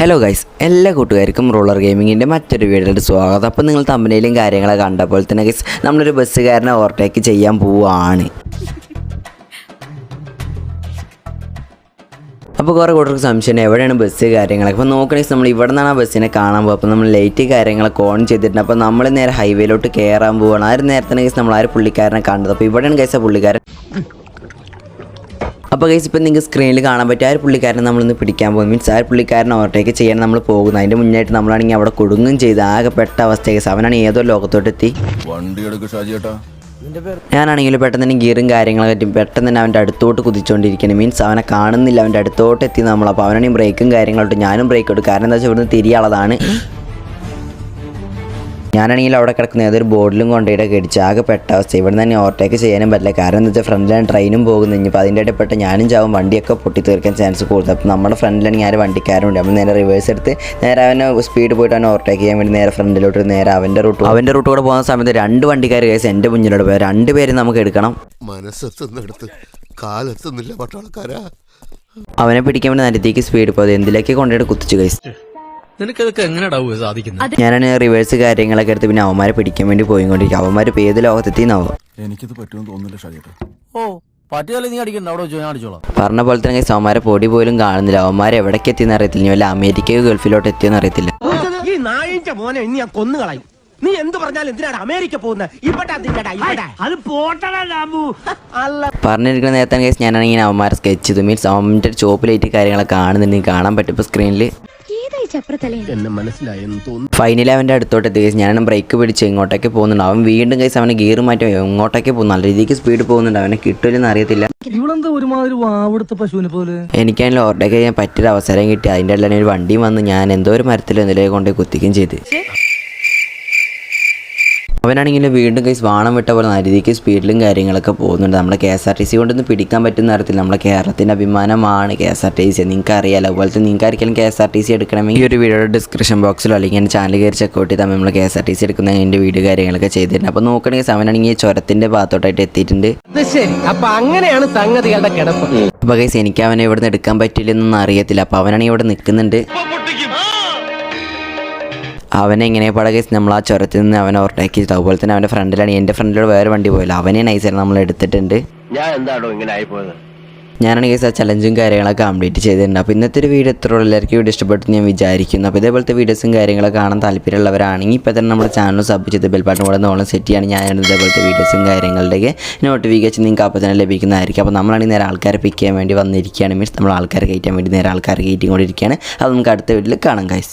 Hello guys എല്ലാ കൂട്ടുകാർക്കും roller ഗെയിമിങ്ങിന്റെ മറ്റൊരു വീഡിയോയുടെ സ്വാഗതം. അപ്പോൾ നിങ്ങൾ തമ്പനയിലും കാര്യങ്ങളൊക്കെ കണ്ടപ്പോൾ തന്നെ ഗൈസ് നമ്മളൊരു ബസ്സുകാരനെ ഓവർടേക്ക് ചെയ്യാൻ പോവുകയാണ് അപ്പോൾ കുറേ കൂട്ടർക്ക് സംശയം എവിടെയാണ് ബസ് കാര്യങ്ങളൊക്കെ? അപ്പോൾ നോക്കണമെങ്കിൽ നമ്മൾ ഇവിടെ നിന്നാണ് ആ ബസ്സിനെ കാണാൻ പോകുക അപ്പോൾ നമ്മൾ ലൈറ്റ് കാര്യങ്ങളൊക്കെ ഓൺ ചെയ്തിട്ടുണ്ട്. അപ്പോൾ നമ്മൾ നേരെ ഹൈവേയിലോട്ട് കയറാൻ പോവുകയാണ് ആ ഒരു നേരത്തെ ഗൈസ് നമ്മൾ ആ ഒരു പുള്ളിക്കാരനെ കണ്ടത്. അപ്പോൾ ഇവിടെയാണ് ഗൈസ് ആ പുള്ളിക്കാരൻ. അപ്പോൾ ഗൈസ് ഇപ്പം നിങ്ങൾക്ക് സ്ക്രീനിൽ കാണാൻ പറ്റും ആ ഒരു പുള്ളിക്കാരനെ നമ്മളൊന്ന് പിടിക്കാൻ പോകും മീൻസ് ആ ഒരു പുള്ളിക്കാരനെ ഓവർടേക്ക് ചെയ്യാൻ നമ്മൾ പോകുന്നത്. അതിന്റെ മുന്നായിട്ട് നമ്മളാണെങ്കിൽ അവിടെ കൊടുങ്ങും ചെയ്ത് ആകെ പെട്ട അവസ്ഥ ഗൈസ് അവനാണ് ഏതോ ലോകത്തോട്ട് എത്തി വണ്ടി ഷാജിയേട്ടാ ഞാനാണെങ്കിൽ പെട്ടെന്ന് തന്നെ ഗിയറും കാര്യങ്ങളൊക്കെ പറ്റും പെട്ടെന്ന് തന്നെ അവന്റെ അടുത്തോട്ട് കുതിച്ചുകൊണ്ടിരിക്കുന്നത് മീൻസ് അവനെ കാണുന്നില്ല അവന്റെ അടുത്തോട്ട് എത്തി നമ്മൾ അപ്പോൾ അവനാണെങ്കിൽ ബ്രേക്കും കാര്യങ്ങളോട്ട് ഞാനും ബ്രേക്ക് എടുക്കും. കാരണം എന്താ വെച്ചാൽ ഇവിടുന്ന് തിരിയാളതാണ് ഞാനാണെങ്കിൽ അവിടെ കിടക്കുന്ന ഏതൊരു ബോർഡിലും കൊണ്ടുപോയിട്ട് കടിച്ച് ആകെ പെട്ട അവസ്ഥ. ഇവിടെ തന്നെ ഓവർടേക്ക് ചെയ്യാനും പറ്റില്ല. കാരണം എന്താ വെച്ചാൽ ലൈൻ ട്രെയിനും പോകുന്നു. ഇനിയിപ്പോൾ അതിന്റെ ഇടപെട്ട് ഞാനും ചാവും. വണ്ടിയൊക്കെ പൊട്ടി തീർക്കാൻ ചാൻസ് കൂടുതൽ അപ്പോൾ നമ്മുടെ ഫ്രണ്ട് ഫ്രണ്ടിലാണെങ്കിൽ ഞാൻ വണ്ടിക്കാരുണ്ട്. അപ്പോൾ നേരെ റിവേഴ്സ് എടുത്ത് നേരെ അവനെ സ്പീഡ് പോയിട്ട് അവനെ ഓവർടേക്ക് ചെയ്യാൻ വേണ്ടി നേരെ ഫ്രണ്ടിലോട്ട് നേരെ അവന്റെ റൂട്ട് അവന്റെ റൂട്ട് കൂടെ പോകുന്ന സമയത്ത് രണ്ട് വണ്ടിക്കാർ കേസ് എന്റെ മുന്നിലോട്ട് പോയി. രണ്ട് പേരും നമുക്ക് എടുക്കണം. മനസ്സെത്തുന്നിടത്ത് കാലെത്തുന്നില്ല പട്ടാളക്കാരാ. അവനെ പിടിക്കാൻ വേണ്ടി നരത്തേക്ക് സ്പീഡ് പോയത്. എന്തിലേക്ക് കൊണ്ടുപോയിട്ട് കുത്തിച്ചു കൈസ് നിനക്കതൊക്കെ എങ്ങനെടാ സാധിക്കുന്നത് ഞാനാണ് റിവേഴ്സ് കാര്യങ്ങളൊക്കെ എടുത്ത് പിന്നെ അവന്മാരെ പിടിക്കാൻ വേണ്ടി പോയിക്കൊണ്ടിരിക്കും അവന്മാര് ഇപ്പൊ ഏത് ലോകത്തെത്തിന്നാവും? എനിക്കിത് പറ്റുമെന്ന് തോന്നുന്നില്ല ഷാജിയേട്ടാ. ഓ പട്ടിയാലേ നീ അടിക്കണ്ട. അവിടെ വെച്ചോ ഞാൻ അടിച്ചോളാം. പറഞ്ഞ പോലെ തന്നെ സോമാരെ അവന്മാരെ പൊടി പോലും കാണുന്നില്ല. അവന്മാരെ എവിടേക്ക് എത്തിയെന്ന് അറിയത്തില്ല. ഇനി വല്ല അമേരിക്കയോ ഗൾഫിലോട്ട് എത്തിയെന്ന് അറിയത്തില്ല. ഈ നായിന്റെ മോനെ ഇനി ഞാൻ കൊന്നു കളയും. നീ എന്ത് പറഞ്ഞാലും എന്തിനാണ് അമേരിക്ക പോകുന്നത് പറഞ്ഞിരിക്കുന്ന നേരത്തെ കേസ് ഞാനാണെങ്കിൽ അവന്മാരെ സ്കെച്ച് ചെയ്തു മീൻസ് അവന്റെ ചോപ്പ് ലൈറ്റ് കാര്യങ്ങളൊക്കെ കാണുന്നുണ്ടെങ്കിൽ കാണാൻ പറ്റും. ഇപ്പോൾ സ്ക്രീനിൽ എന്നെ മനസ്സിലായെന്ന് തോന്നുന്നു. ഫൈനലി അവന്റെ അടുത്തോട്ട് എത്തി. കേസ് ഞാനും ബ്രേക്ക് പിടിച്ച് ഇങ്ങോട്ടേക്ക് പോകുന്നുണ്ട്. അവൻ വീണ്ടും കേസ് അവനെ ഗിയർ മാറ്റി ഇങ്ങോട്ടേക്ക് പോകുന്നു. നല്ല രീതിക്ക് സ്പീഡ് പോകുന്നുണ്ട്. അവനെ കിട്ടില്ലെന്ന് അറിയത്തില്ല. ഇവളെന്താ ഒരുമാതിരി വാവെടുത്ത പശുവിനെ പോലെ? എനിക്കാണെങ്കിൽ ഓവർടേക്ക് ചെയ്യാൻ പറ്റിയൊരു അവസരം കിട്ടി. അതിന്റെ എല്ലാം ഒരു വണ്ടിയും വന്ന്. ഞാൻ എന്തോ ഒരു മരത്തിൽ എന്തിലേക്ക് കൊണ്ടുപോയി കുത്തിക്കുകയും ചെയ്ത്. അവനാണെങ്കിൽ വീണ്ടും കൈസ് വാണം വിട്ട പോലെ നല്ല രീതിക്ക് സ്പീഡിലും കാര്യങ്ങളൊക്കെ പോകുന്നുണ്ട്. നമ്മളെ K S R T C കൊണ്ടൊന്നും പിടിക്കാൻ പറ്റുന്ന തരത്തിൽ നമ്മളെ കേരളത്തിന്റെ അഭിമാനമാണ് K S R T C നിങ്ങൾക്ക് അറിയാലോ തന്നെ നിങ്ങൾക്ക് ആർക്കെങ്കിലും K S R T C എടുക്കണമെങ്കിൽ ഈ ഒരു വീഡിയോയുടെ ഡിസ്ക്രിപ്ഷൻ ബോക്സിലോ അല്ലെങ്കിൽ എന്റെ ചാനൽ കയറി ചെക്കൗട്ട് ചെയ്താൽ നമ്മൾ K S R T C എടുക്കുന്ന എന്റെ വീഡിയോ കാര്യങ്ങളൊക്കെ ചെയ്തിട്ടുണ്ട് അപ്പോൾ നോക്കണമെങ്കിൽ അവനാണെങ്കിൽ ഈ ചുരത്തിന്റെ ഭാഗത്തോട്ടായിട്ട് എത്തിയിട്ടുണ്ട്. ശരി. അപ്പൊ അങ്ങനെയാണ് സംഗതികളുടെ കിടപ്പ്. അപ്പോൾ കൈസ് എനിക്ക് അവനെ ഇവിടെ നിന്ന് എടുക്കാൻ പറ്റില്ലെന്നൊന്നും അറിയത്തില്ല. അപ്പോൾ അവനാണെങ്കിൽ ഇവിടെ നിൽക്കുന്നുണ്ട്. അവനെ എങ്ങനെ പാടെ കേസ് നമ്മൾ ആ ചുരത്തിൽ നിന്ന് അവനെ ഓവർടേക്ക് ചെയ്തു. അതുപോലെ തന്നെ അവന്റെ ഫ്രണ്ടിലാണ് എന്റെ ഫ്രണ്ടിലൂടെ വേറെ വണ്ടി പോയില്ല. അവനെ നൈസായിട്ട് നമ്മൾ എടുത്തിട്ടുണ്ട്. ഞാൻ എന്താണോ ഇങ്ങനെ ആയിപ്പോയത് ഞാനാണ് കേസ് ആ ചലഞ്ചും കാര്യങ്ങളൊക്കെ കംപ്ലീറ്റ് ചെയ്തിട്ടുണ്ട്. അപ്പോൾ ഇന്നത്തെ ഒരു വീഡിയോ എത്ര എല്ലാവർക്കും വീഡിയോ ഇഷ്ടപ്പെട്ടു ഞാൻ വിചാരിക്കുന്നു. അപ്പോൾ ഇതേപോലത്തെ വീഡിയോസും കാര്യങ്ങളൊക്കെ കാണാൻ താല്പര്യമുള്ളവരാണെങ്കിൽ ഇപ്പോൾ തന്നെ നമ്മുടെ ചാനൽ സബ് ചെയ്ത് ബെൽബട്ടൺ കൂടെ നോളം സെറ്റ് ചെയ്യാണ് ഞാൻ ഇതേപോലത്തെ വീഡിയോസും കാര്യങ്ങളുടെയൊക്കെ നോട്ടിഫിക്കേഷൻ നിങ്ങൾക്ക് അപ്പോൾ തന്നെ ലഭിക്കുന്നതായിരിക്കും. അപ്പോൾ നമ്മളാണെങ്കിൽ നേരെ ആൾക്കാരെ പിക്ക് ചെയ്യാൻ വേണ്ടി വന്നിരിക്കുകയാണ്. മീൻസ് നമ്മൾ ആൾക്കാരെ കയറ്റാൻ വേണ്ടി നേരെ ആൾക്കാരെ കയറ്റിക്കൊണ്ടിരിക്കുകയാണ്. അത് നമുക്ക് അടുത്ത വീട്ടിൽ കാണാം ഗൈസ്